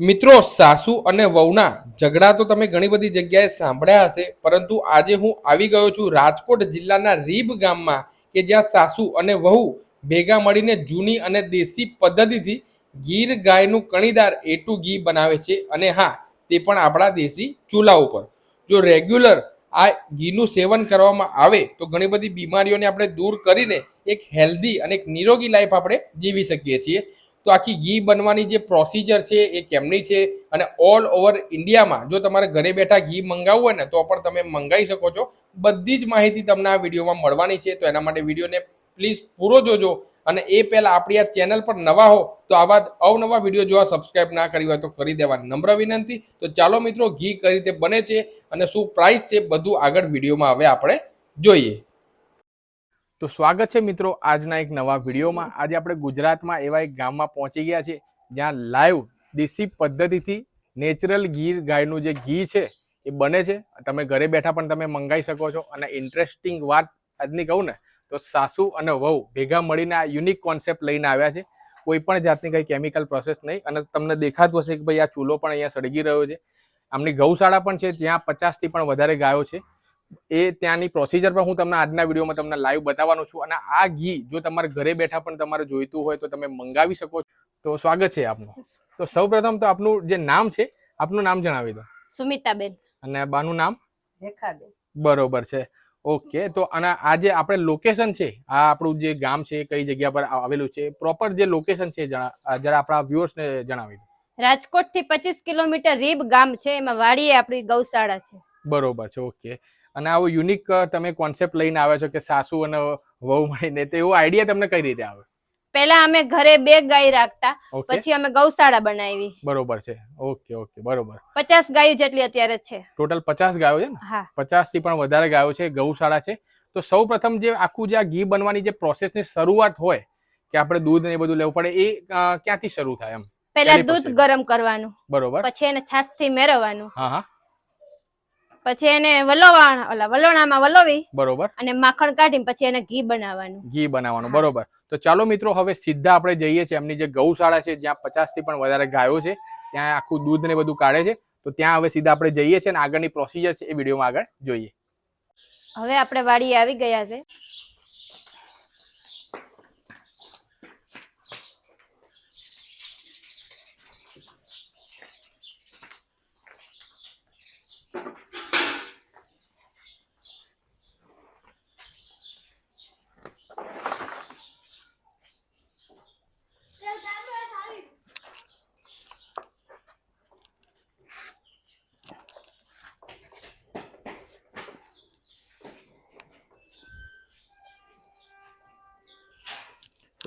મિત્રો, સાસુ અને વહુના ઝઘડા તો તમે ઘણી બધી જગ્યાએ સાંભળ્યા હશે, પરંતુ આજે હું આવી ગયો છું રાજકોટ જિલ્લાના રીબ ગામમાં કે જ્યાં સાસુ અને વહુ ભેગા મળીને જૂની અને દેશી પદ્ધતિથી ગીર ગાયનું કણીદાર એટું ઘી બનાવે છે અને હા, તે પણ આપણા દેશી ચૂલા ઉપર. જો રેગ્યુલર આ ઘીનું સેવન કરવામાં આવે, તો ઘણી બધી બીમારીઓને આપણે દૂર કરીને એક હેલ્ધી અને એક નિરોગી લાઈફ આપણે જીવી શકીએ છીએ. તો આખી ઘી બનવાની જે પ્રોસિજર છે એ કેમની છે? અને ઓલ ઓવર ઇન્ડિયામાં જો તમારે ઘરે બેઠા ઘી મંગાવવું હોય ને, તો પણ તમે મંગાવી શકો છો. બધી જ માહિતી તમને આ વિડીયોમાં મળવાની છે, તો એના માટે વિડીયોને પ્લીઝ પૂરો જોજો. અને એ પહેલાં આપણી આ ચેનલ પર નવા હો, તો આવા અવનવા વીડિયો જોવા સબસ્ક્રાઇબ ના કરી હોય તો કરી દેવા નમ્ર વિનંતી. તો ચાલો મિત્રો, ઘી કઈ રીતે બને છે અને શું પ્રાઇસ છે, બધું આગળ વિડીયોમાં હવે આપણે જોઈએ. તો સ્વાગત છે મિત્રો આજના એક નવા વિડીયોમાં. આજે આપણે ગુજરાતમાં એવા એક ગામમાં પહોંચી ગયા છે જ્યાં લાઈવ દેશી પદ્ધતિથી નેચરલ ગીર ગાયનું જે ઘી છે એ બને છે. તમે ઘરે બેઠા પણ તમે મંગાવી શકો છો. અને ઇન્ટરેસ્ટિંગ વાત આજની કહું ને, તો સાસુ અને વહુ ભેગા મળીને આ યુનિક કોન્સેપ્ટ લઈને આવ્યા છે. કોઈ પણ જાતની કંઈ કેમિકલ પ્રોસેસ નહીં. અને તમને દેખાતું હશે કે ભાઈ આ ચૂલો પણ અહીંયા સળગી રહ્યો છે. આમની ગૌશાળા પણ છે જ્યાં પચાસથી પણ વધારે ગાયો છે. એ ત્યાંની પ્રોસિજર પણ હું તમને આજના વિડીયોમાં તમને લાઈવ બતાવવાનો છું. અને આ ઘી જો તમારે ઘરે બેઠા પણ તમારે જોઈતું હોય તો તમે મંગાવી શકો તો સ્વાગત છે આપનું. તો સૌ પ્રથમ તો આપનું જે નામ છે આપનું નામ જણાવી દો. સુમિતાબેન. અને બાનું નામ? રેખાબેન. બરોબર છે. ઓકે તો અને આ જે આપણે લોકેશન છે આ આપણું જે ગામ છે કઈ જગ્યા પર આવેલું છે પ્રોપર જે લોકેશન છે જરા આપણા વ્યુઅર્સને જણાવી દો. રાજકોટથી પચીસ કિલોમીટર રીબ ગામ છે એમાં વાડીએ આપણી ગૌશાળા છે. બરોબર છે ઓકે. અને આવો યુનિક તમે કોન્સેપ્ટ લઈને આવ્યા છો કે સાસુ અને વહુ મળીને તો એવો આઈડિયા તમને કઈ રીતે આવે? પેલા અમે ઘરે બે ગાય રાખતા પછી અમે ગૌશાળા બનાવી. બરોબર છે. ઓકે ઓકે બરોબર. પચાસ ગાયો જેટલી અત્યારે છે. ટોટલ પચાસ ગાયો છે ને? પચાસથી પણ વધારે ગાયો છે ગૌશાળા છે. તો સૌ પ્રથમ જે આખું જે આ ઘી બનવાની જે પ્રોસેસની શરૂઆત હોય કે આપણે દૂધ ને એ બધું લેવું પડે એ ક્યાંથી શરૂ થાય એમ? પહેલા દૂધ ગરમ કરવાનું બરોબર. પછી એને છાસથી મેળવવાનું. હા હા. પછી એને વલોવાણ ઓલા વલોણામાં વલોવી બરોબર. અને માખણ કાઢીને પછી એને ઘી બનાવવાનું. ઘી બનાવવાનું બરોબર. તો ચાલો મિત્રો હવે સીધા આપણે જઈએ છીએ એમની જે ગૌશાળા છે જ્યાં પચાસથી પણ વધારે ગાયો છે ત્યાં આખું દૂધ ને બધું કાઢે છે. તો ત્યાં હવે સીધા આપણે જઈએ છીએ અને આગળની પ્રોસિજર છે એ વિડીયોમાં આગળ જોઈએ. હવે આપણે વાડીએ આવી ગયા છે.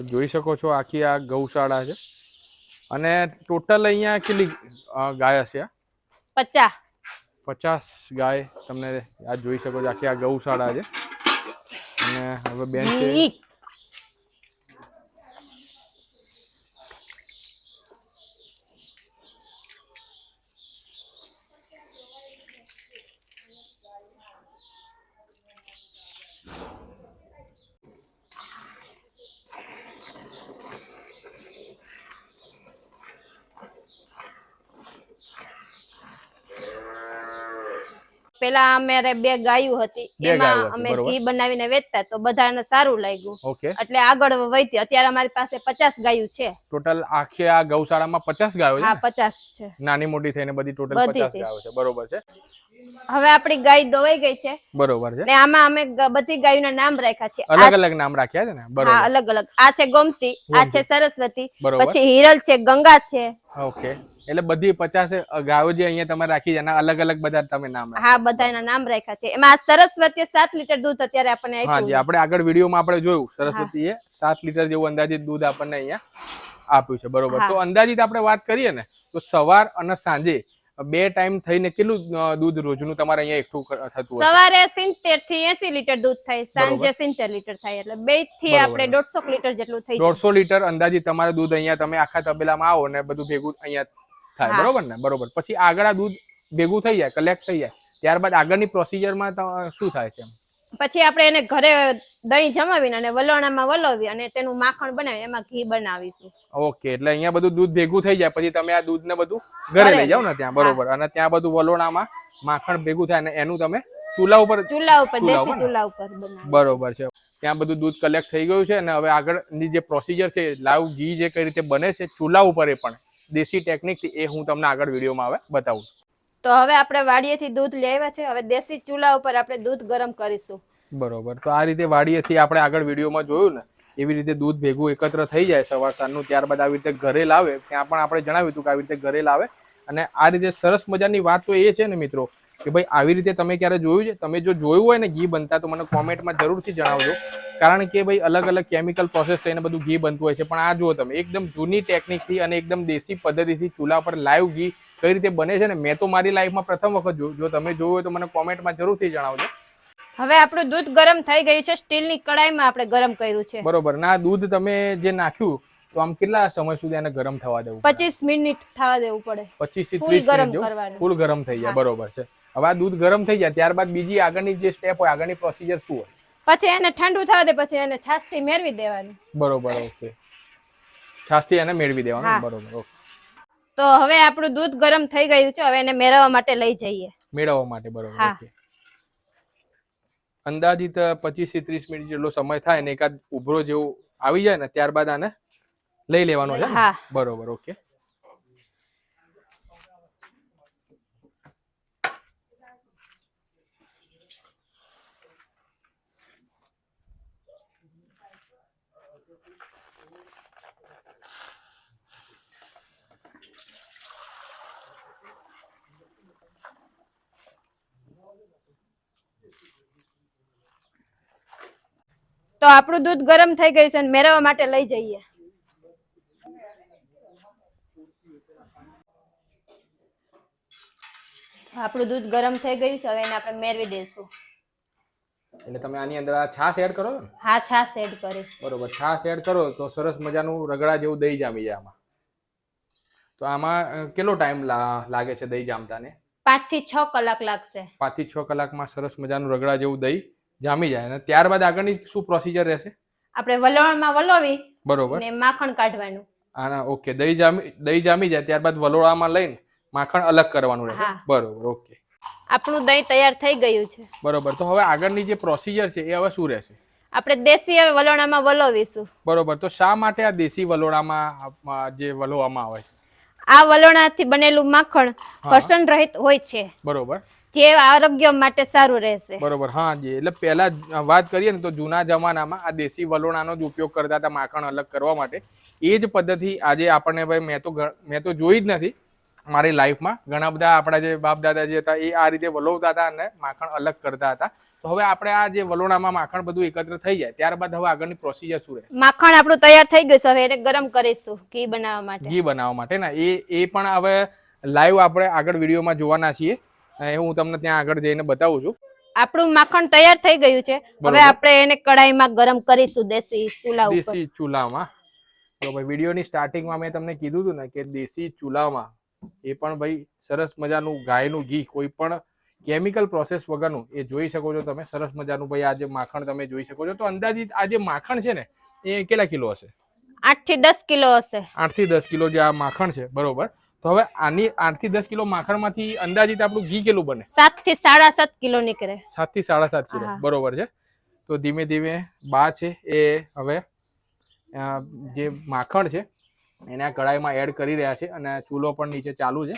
જોઈ શકો છો આખી આ ગૌશાળા છે. અને ટોટલ અહીંયા કેટલી ગાય હશે આ? પચાસ. પચાસ ગાય તમને આ જોઈ શકો છો આખી આ ગૌશાળા છે. અને હવે બેન છે. પેલા અમારે બે ગાયું હતી. એમાં અમે બરોબર. ઘી બનાવીને વેચતા તો બધાને સારું લાગ્યું. એટલે આગળ વધી અત્યારે અમારી પાસે પચાસ ગાયું છે. ટોટલ આખી આ ગૌશાળામાં પચાસ ગાયો છે હા પચાસ છે. નાની મોટી થઈને બધી ટોટલ પચાસ ગાયો છે બરોબર છે? હવે આપણી ગાય દોવાઈ ગઈ છે. બરોબર છે. ને આમાં અમે બધી ગાયોના નામ રાખ્યા છે. અલગ અલગ નામ રાખ્યા છે ને? બરોબર. અલગ અલગ. આ છે ગોમતી આ છે. સરસ્વતી પછી હિરલ છે ગંગા છે. ઓકે. એટલે બધી પચાસ ગાયો જે અહીંયા તમે રાખી જાય એના અલગ અલગ બધા તમે નામ. હા બધાના નામ રાખ્યા છે. એમાં આ સરસ્વતી સાત લીટર દૂધ અત્યારે આપણને હા જે આપણે આગળ વિડીયોમાં આપણે જોયું સરસ્વતીએ સાત લીટર જેવું અંદાજિત દૂધ આપણને અહીંયા આપ્યું છે. બરોબર. તો અંદાજિત આપણે વાત કરીએ ને તો સવાર અને સાંજે બે ટાઈમ થઈને કેટલું દૂધ રોજનું તમારે અહીંયા એકઠું થતું સવારે સિત્તેરથી એસી લીટર દૂધ થાય સાંજે. સિત્તેર લીટર થાય. એટલે બેથી. આપણે દોઢસો લીટર જેટલું થાય દોઢસો લીટર અંદાજે તમારે દૂધ અહીંયા તમે આખા તબેલામાં આવો ને બધું ભેગું અહીંયા થાય. બરોબર ને? બરોબર. પછી આગળ આ દૂધ ભેગું થઈ જાય કલેક્ટ થઈ જાય. ત્યારબાદ આગળની પ્રોસિજરમાં શું થાય છે પછી આપણે એને ઘરે દહીં જમાવીને અને વલોણામાં વલોવી અને તેનું માખણ બનાવી એમાં ઘી બનાવીશું. ઓકે એટલે અહીંયા બધું દૂધ ભેગું થઈ જાય. પછી તમે આ દૂધ ને બધું ઘરે લઈ જાઓ ને ત્યાં. બરોબર. અને ત્યાં બધું વલોણામાં માખણ ભેગું થાય અને એનું તમે ચૂલા ઉપર ચૂલા ઉપર દેશી ચૂલા ઉપર બરોબર છે. ત્યાં બધું દૂધ કલેક્ટ થઈ ગયું છે અને હવે આગળની જે પ્રોસિજર છે લાઈવ ઘી જે કઈ રીતે બને છે ચૂલા ઉપર એ પણ. દેશી ટેકનિકથી એ હું તમને આગળ વિડીયોમાં હવે બતાવું તો હવે આપણે વાડીએથી દૂધ લઈ આવ્યા છે. હવે દેશી ચૂલા ઉપર આપણે દૂધ ગરમ કરીશું. બરોબર. તો આ રીતે વાડીએથી આપણે આગળ વિડીયોમાં જોયું ને એવી રીતે દૂધ ભેગું એકત્ર થઈ જાય સવાર સાંજનું ત્યારબાદ આવી રીતે ઘરે લાવે. ત્યાં પણ આપણે જણાવ્યું હતું કે આવી રીતે ઘરે લાવે. અને આ રીતે સરસ મજાની વાત તો એ છે ને મિત્રો કે ભાઈ આવી રીતે તમે ક્યારે જોયું છે? તમે જો જોયું હોય ને ઘી બનતા તો મને કોમેન્ટમાં જરૂરથી જણાવજો. કારણ કે ભાઈ અલગ અલગ કેમિકલ પ્રોસેસ થઈને બધું ઘી બનતું હોય છે. પણ આ જુઓ તમે એકદમ જૂની ટેકનિકથી અને એકદમ દેશી પદ્ધતિથી ચૂલા પર લાઈવ ઘી કઈ રીતે બને છે ને મેં તો મારી લાઈફમાં પ્રથમ વખત જોયું જો તમે જોયું હોય તો મને કોમેન્ટમાં જરૂરથી જણાવજો. હવે આપણું દૂધ ગરમ થઈ ગયું છે સ્ટીલની કડાઈમાં આપણે ગરમ કર્યું છે. બરોબર. ના દૂધ તમે જે નાખ્યું તો આમ કેટલા સમય સુધી એને ગરમ થવા દેવું પચીસ મિનિટ થવા દેવું પડે. પચીસથી ફૂલ ત્રીસ ગરમ મિનિટ ફૂલ ગરમ થઈ જાય બરોબર છે. હવે આ દૂધ ગરમ થઈ જાય ત્યારબાદ બીજી આગળની જે સ્ટેપ હોય આગળની પ્રોસિજર શું હોય? પછી એને ઠંડુ થવા દે પછી એને છાસથી મેળવી દેવાની. બરોબર ઓકે. છાસથી એને મેળવી દેવાનું બરોબર ઓકે. તો હવે આપણું દૂધ ગરમ થઈ ગયું છે હવે એને મેળવવા માટે લઈ જઈએ. મેળવવા માટે બરોબર. ઓકે. અંદાજિત પચીસથી ત્રીસ મિનિટ જેટલો સમય થાય ને એકાદ ઉભરો જેવું આવી જાય ને ત્યારબાદ આને લઈ લેવાનો છે બરોબર ઓકે. તો આપણું દૂધ ગરમ થઈ ગયું છે અને મેળવવા માટે લઈ જઈએ. આપણું દૂધ ગરમ થઈ ગયું છે હવે એને આપણે મેળવી દઈશું. એટલે તમે આની અંદર આ છાશ એડ કરો ને? હા છાશ એડ કરીશ. બરોબર છાશ એડ કરો તો સરસ મજાનું રગડા જેવું દહીં જામી જાય આમાં. તો આમાં કેટલો ટાઈમ લાગે છે દહીં જામતાને? પાંચથી છ કલાક લાગશે. પાંચથી છ કલાકમાં સરસ મજાનું રગડા જેવું દહીં જામી જાય અને ત્યારબાદ આગળની શું પ્રોસિજર રહેશે? આપણે વલોણમાં વલોવી બરોબર. ને માખણ કાઢવાનું. આના ઓકે. દહીં જામી દહીં જામી જાય ત્યારબાદ વલોળામાં લઈને માખણ અલગ કરવાનું રહેશે. બરોબર ઓકે. આપણું દહીં તૈયાર થઈ ગયું છે. બરોબર. તો હવે આગળની જે પ્રોસિજર છે એ હવે શું રહેશે? આપણે દેશી હવે વલોણામાં વલોવીશું. બરોબર. તો શા માટે આ દેશી વલોણામાં જે વલોવામાં આવે છે? આ વલોણાથી બનેલું માખણ. ઘર્ષણ રહિત હોય છે. બરોબર. જે આરોગ્ય માટે સારું રહેશે. બરોબર હા જી એટલે પહેલા વાત કરીએ ને તો જૂના જમાનામાં આ દેશી વલોણાનો જ ઉપયોગ કરતા હતા માખણ અલગ કરવા માટે. એ જ પદ્ધતિ આજે આપણને ભાઈ મેં તો મેં તો જોઈ જ નથી. મારી લાઈફમાં ઘણા બધા આપણા જે બાપ દાદા જે હતા એ આ રીતે વલોવતા હતા અને માખણ અલગ કરતા હતા. તો હવે આપણે આ જે વલોણામાં માખણ બધું એકત્ર થઈ જાય ત્યારબાદ હવે આગળની પ્રોસિજર શું રહે માખણ આપણું તૈયાર થઈ ગયું છે હવે એને ગરમ કરીશું ઘી બનાવવા માટે. ઘી બનાવવા માટે ને એ એ પણ હવે લાઈવ આપણે આગળ વિડીયોમાં જોવાના છીએ. એ હું તમને ત્યાં આગળ જઈને બતાવું છું. આપણું માખણ તૈયાર થઈ ગયું છે. હવે આપણે એને કડાઈમાં ગરમ કરીશું દેશી ચૂલા ઉપર. દેશી ચૂલામાં. તો ભાઈ વિડીયોની સ્ટાર્ટિંગમાં મેં તમને કીધું હતું ને કે દેશી ચૂલામાં એ પણ ભાઈ સરસ મજાનું ગાયનું ઘી કોઈ પણ કેમિકલ પ્રોસેસ વગરનું એ જોઈ શકો છો તમે. સરસ મજાનું ભાઈ આ જે માખણ તમે જોઈ શકો છો. તો અંદાજિત આ જે માખણ છે ને એ કેટલા કિલો હશે? આઠથી દસ કિલો હશે. આઠથી દસ કિલો જે આ માખણ છે બરોબર. તો હવે આની આઠથી દસ કિલો માખણમાંથી અંદાજિત આપણું ઘી કેટલું બને? સાતથી સાડા સાત કિલો નીકળે. સાતથી સાડા સાત કિલો બરોબર છે. તો ધીમે ધીમે બા છે એ હવે જે માખણ છે એને આ કડાઈમાં એડ કરી રહ્યા છે અને ચૂલો પણ નીચે ચાલુ છે.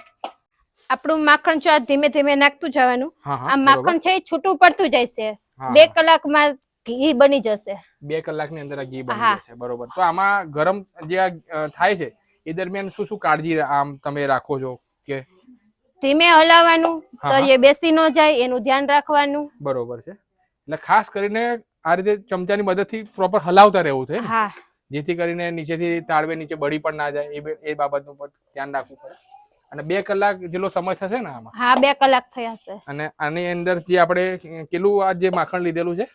આપણું માખણ છે ધીમે ધીમે નાખતું જવાનું આ માખણ છે એ છૂટું પડતું જશે. છે બે કલાકમાં ઘી બની જશે. બે કલાકની અંદર આ ઘી બની જશે બરોબર. તો આમાં ગરમ જે થાય છે એ દરમિયાન શું શું કાળજી આમ તમે રાખો છો કે ધીમે હલાવવાનું. તળિયે બેસી ન જાય એનું ધ્યાન રાખવાનું. બરોબર છે. એટલે ખાસ કરીને આ રીતે ચમચાની મદદથી પ્રોપર હલાવતા રહેવું છે હા. જેથી કરીને નીચેથી તાળવે નીચે બળી પણ ના જાય એ એ બાબતનું પણ ધ્યાન રાખવું પડે. અને બે કલાક જેટલો સમય થશે ને આમાં? હા બે કલાક થયા છે અને આની અંદર જે આપણે કેટલું આ જે માખણ લીધેલું છે?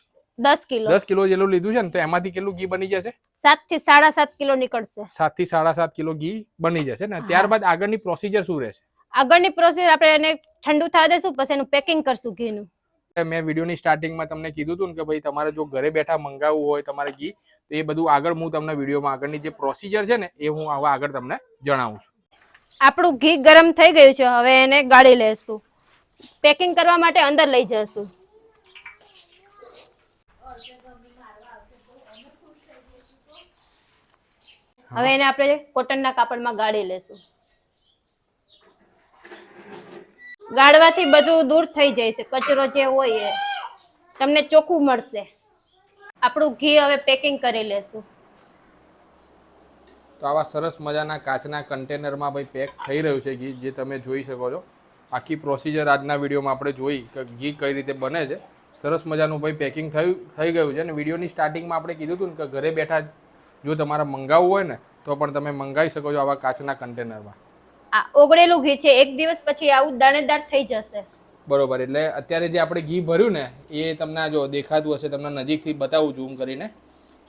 દસ કિલો. દસ કિલો જેટલું લીધું છે ને તો એમાંથી કેટલું ઘી બની જશે? સાતથી સાડા સાત કિલો નીકળશે. સાતથી સાડા સાત કિલો ઘી બની જશે ને. ત્યારબાદ આગળની પ્રોસિજર શું રહેશે? આગળની પ્રોસીજર આપણે એને ઠંડુ થવા દેશું પછી એનું પેકિંગ કરશું ઘીનું. મેં વિડીયોની સ્ટાર્ટિંગમાં તમને કીધું હતું કે ભાઈ તમારે જો ઘરે બેઠા મંગાવવું હોય તમારે ઘી તો એ બધું આગળ હું તમને વિડીયોમાં આગળની જે પ્રોસિજર છે ને એ હું હવે આગળ તમને જણાવું છું. આપણું ઘી ગરમ થઈ ગયું છે હવે એને ગાળી લેશું. પેકિંગ કરવા માટે અંદર લઈ જશું. હવે એને આપણે કોટનના કાપડમાં ગાળી લેશું. ગાળવાથી બધું દૂર થઈ જાય છે કચરો જે હોય એ. તમને ચોખ્ખું મળશે. આપણું ઘી હવે પેકિંગ કરી લેશું. તો આવા સરસ મજાના કાચના કન્ટેનરમાં ભાઈ પેક થઈ રહ્યું છે ઘી જે તમે જોઈ શકો છો. આખી પ્રોસિજર આજના વિડીયોમાં આપણે જોઈ કે ઘી કઈ રીતે બને છે. સરસ મજાનું ભાઈ પેકિંગ થયું થઈ ગયું છે અને વિડીયોની સ્ટાર્ટિંગમાં આપણે કીધું હતું ને કે ઘરે બેઠા જો તમારે મંગાવવું હોય ને તો પણ તમે મંગાવી શકો છો આવા કાચના કન્ટેનરમાં. આ ઓગળેલું ઘી છે એક દિવસ પછી આવું દાણેદાર થઈ જશે. બરોબર એટલે અત્યારે જે આપણે ઘી ભર્યું ને એ તમને જો દેખાતું હશે તમને નજીકથી બતાવું ઝૂમ કરીને.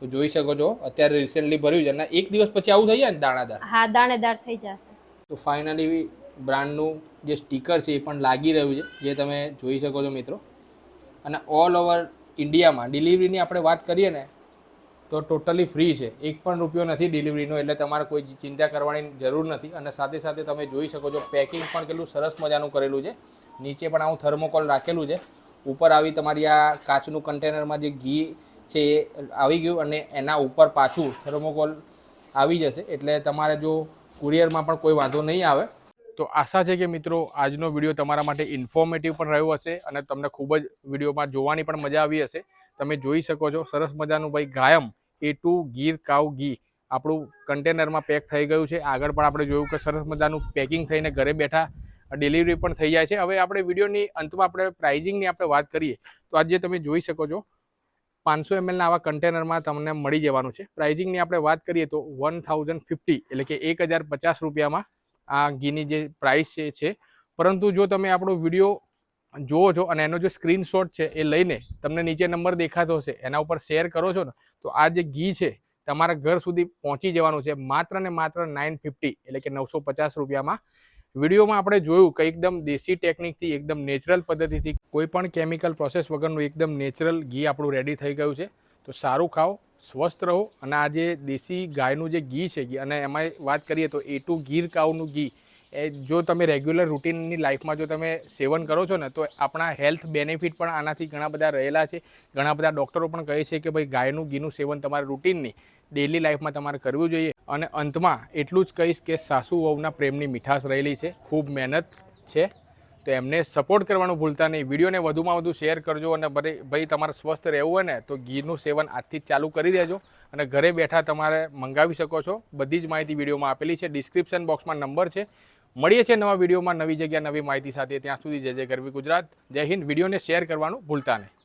તો જોઈ શકો છો અત્યારે રિસેન્ટલી ભર્યું છે અને એક દિવસ પછી આવું થઈ જાય ને દાણાદાર. હા દાણેદાર થઈ જશે. તો ફાઇનલી બ્રાન્ડનું જે સ્ટીકર છે એ પણ લાગી રહ્યું છે જે તમે જોઈ શકો છો મિત્રો. અને ઓલ ઓવર ઇન્ડિયામાં ડિલિવરીની આપણે વાત કરીએ ને તો ટોટલી ફ્રી છે. એક પણ રૂપિયો નથી ડિલિવરીનો, એટલે તમારે કોઈ ચિંતા કરવાની જરૂર નથી. અને સાથે સાથે તમે જોઈ શકો છો, પેકિંગ પણ કેટલું સરસ મજાનું કરેલું છે. નીચે પણ આવું થર્મોકોલ રાખેલું છે. ઉપર આવી તમારી આ કાચનું કન્ટેનરમાં જે ઘી છે એ આવી ગયું અને એના ઉપર પાછું થર્મોકોલ આવી જશે. એટલે તમારે જો કુરિયરમાં પણ કોઈ વાંધો નહીં આવે. તો આશા છે કે મિત્રો, આજનો વીડિયો તમારા માટે ઇન્ફોર્મેટિવ પણ રહ્યો હશે અને તમને ખૂબ જ વિડીયોમાં જોવાની પણ મજા આવી હશે. તમે જોઈ શકો છો, સરસ મજાનું ભાઈ ગાયમ એ ટુ ગીર કાવ ઘી આપણું કન્ટેનરમાં પેક થઈ ગયું છે. આગળ પણ આપણે જોયું કે સરસ મજાનું પેકિંગ થઈને ઘરે બેઠા ડિલિવરી પણ થઈ જાય છે. હવે આપણે વિડીયોની અંતમાં આપણે પ્રાઇઝિંગની આપણે વાત કરીએ, તો આજે તમે જોઈ શકો છો, પાંચસો એમએલના આવા કન્ટેનરમાં તમને મળી જવાનું છે. પ્રાઇઝિંગની આપણે વાત કરીએ તો વન થાઉઝન્ડ ફિફ્ટી એટલે કે એક હજાર પચાસ રૂપિયામાં આ ઘીની જે પ્રાઇસ છે. પરંતુ જો તમે આપણો વીડિયો જુઓ છો અને એનો જે સ્ક્રીનશોટ છે એ લઈને તમને નીચે નંબર દેખાતો હશે, એના ઉપર શેર કરો છો ને, તો આ જે ઘી છે, તમારા ઘર સુધી પહોંચી જવાનું છે, માત્ર ને માત્ર નાઇન ફિફ્ટી એટલે કે નવસો પચાસ રૂપિયામાં. વિડીયોમાં આપણે જોયું કે એકદમ દેશી ટેકનિકથી એકદમ નેચરલ પદ્ધતિથી, કોઈ પણ કેમિકલ પ્રોસેસ વગરનું એકદમ નેચરલ ઘી આપણું રેડી થઈ ગયું છે. તો સારું ખાઓ, સ્વસ્થ રહો, અને આ જે દેશી ગાયનું જે ઘી છે અને એમાં વાત કરીએ તો એ ટુ ગીર કાઉનું ઘી એ જો તમે રેગ્યુલર રૂટીનની લાઈફમાં જો તમે સેવન કરો છો ને, તો આપણા હેલ્થ બેનિફિટ પણ આનાથી ઘણા બધા રહેલા છે. ઘણા બધા ડૉક્ટરો પણ કહે છે કે ભાઈ, ગાયનું ઘીનું સેવન તમારે રૂટીનની ડેલી લાઈફમાં તમારે કરવું જોઈએ. અને અંતમાં એટલું જ કહીશ કે સાસુ વહુના પ્રેમની મીઠાશ રહેલી છે. ખૂબ મહેનત છે. તો એમને સપોર્ટ કરવાનું ભૂલતા નહીં. વિડીયોને વધુમાં વધુ શેર કરજો અને ભાઈ તમારે સ્વસ્થ રહેવું હોય ને, તો ઘીનું સેવન આજથી જ ચાલુ કરી દેજો. અને ઘરે બેઠા તમારે મંગાવી શકો છો. બધી જ માહિતી વિડીયોમાં આપેલી છે. ડિસ્ક્રિપ્શન બોક્સમાં નંબર છે. મળીએ છીએ નવા વિડીયોમાં નવી જગ્યા, નવી માહિતી સાથે. ત્યાં સુધી જય જય ગરવી ગુજરાત. જય હિન્દ. વિડીયોને શેર કરવાનું ભૂલતા નહીં.